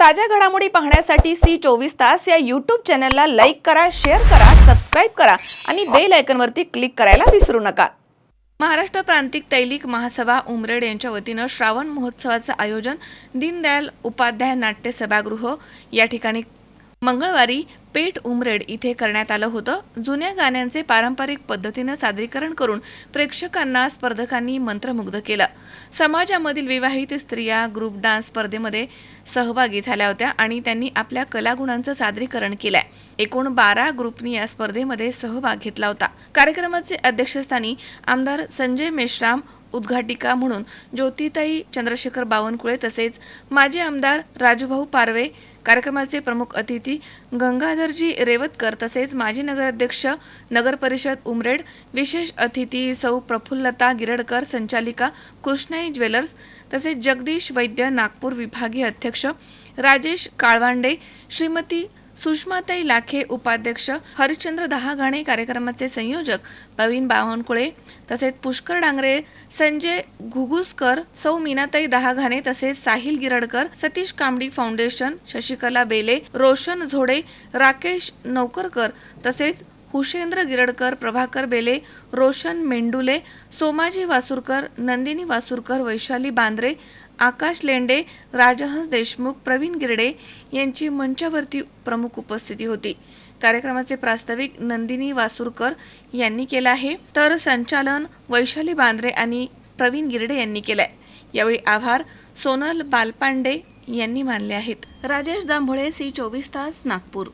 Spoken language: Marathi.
ताज्या घडामोडी पाहण्यासाठी सी चोवीस तास या यूट्यूब चॅनलला लाईक करा शेअर करा सबस्क्राईब करा आणि बेल आयकनवरती क्लिक करायला विसरू नका. महाराष्ट्र प्रांतिक तैलिक महासभा उमरेड यांच्या वतीनं श्रावण महोत्सवाचं आयोजन दीनदयाल उपाध्याय नाट्य सभागृह या ठिकाणी मंगळवारी पेठ उमरेड इथे करण्यात आलं होतं. जुन्या गाण्यांचे पारंपरिक पद्धतीनं सादरीकरण करून प्रेक्षकांना स्पर्धकांनी मंत्रमुग्ध केलं. समाजामधील विवाहित स्त्रिया ग्रुप डान्स स्पर्धेमध्ये सहभागी झाल्या होत्या आणि त्यांनी आपल्या कलागुणांचं सादरीकरण केलंय. एकूण बारा ग्रुपनी या स्पर्धेमध्ये सहभाग घेतला होता. कार्यक्रमाचे अध्यक्षस्थानी आमदार संजय मेश्राम उद्घाटिका म्हणून ज्योतिताई चंद्रशेखर बावनकुळे तसेच माजी आमदार राजूभाऊ पारवे कार्यक्रमाचे प्रमुख अतिथी गंगाधरजी रेवतकर तसेच माजी नगराध्यक्ष नगर परिषद उमरेड विशेष अतिथी सौ प्रफुल्लता गिरडकर संचालिका कृष्णाई ज्वेलर्स तसेच जगदीश वैद्य नागपूर विभागीय अध्यक्ष राजेश काळवांडे श्रीमती सुषमाताई लाखे उपाध्यक्ष हरिश्चंद्र दहागाणे कार्यक्रमाचे संयोजक प्रवीण बावनकुळे तसेच पुष्कर डांगरे संजय घुगुसकर सौ मीनाताई दहाघाणे तसेच साहिल गिरडकर सतीश कांबडी फाउंडेशन शशिकला बेले रोशन झोडे राकेश नौकरकर तसेच कुशेंद्र गिरडकर प्रभाकर बेले रोशन मेंडुले सोमाजी वासुरकर नंदिनी वासुरकर वैशाली बांद्रे आकाश लेंडे राजहंस देशमुख प्रवीण गिरडे यांची मंचावरती प्रमुख उपस्थिती होती. कार्यक्रमाचे प्रास्ताविक नंदिनी वासुरकर यांनी केलं आहे. तर संचालन वैशाली बांद्रे आणि प्रवीण गिरडे यांनी केलंय. यावेळी आभार सोनल बालपांडे यांनी मानले आहेत. राजेश जांभोळे सी चोवीस तास नागपूर.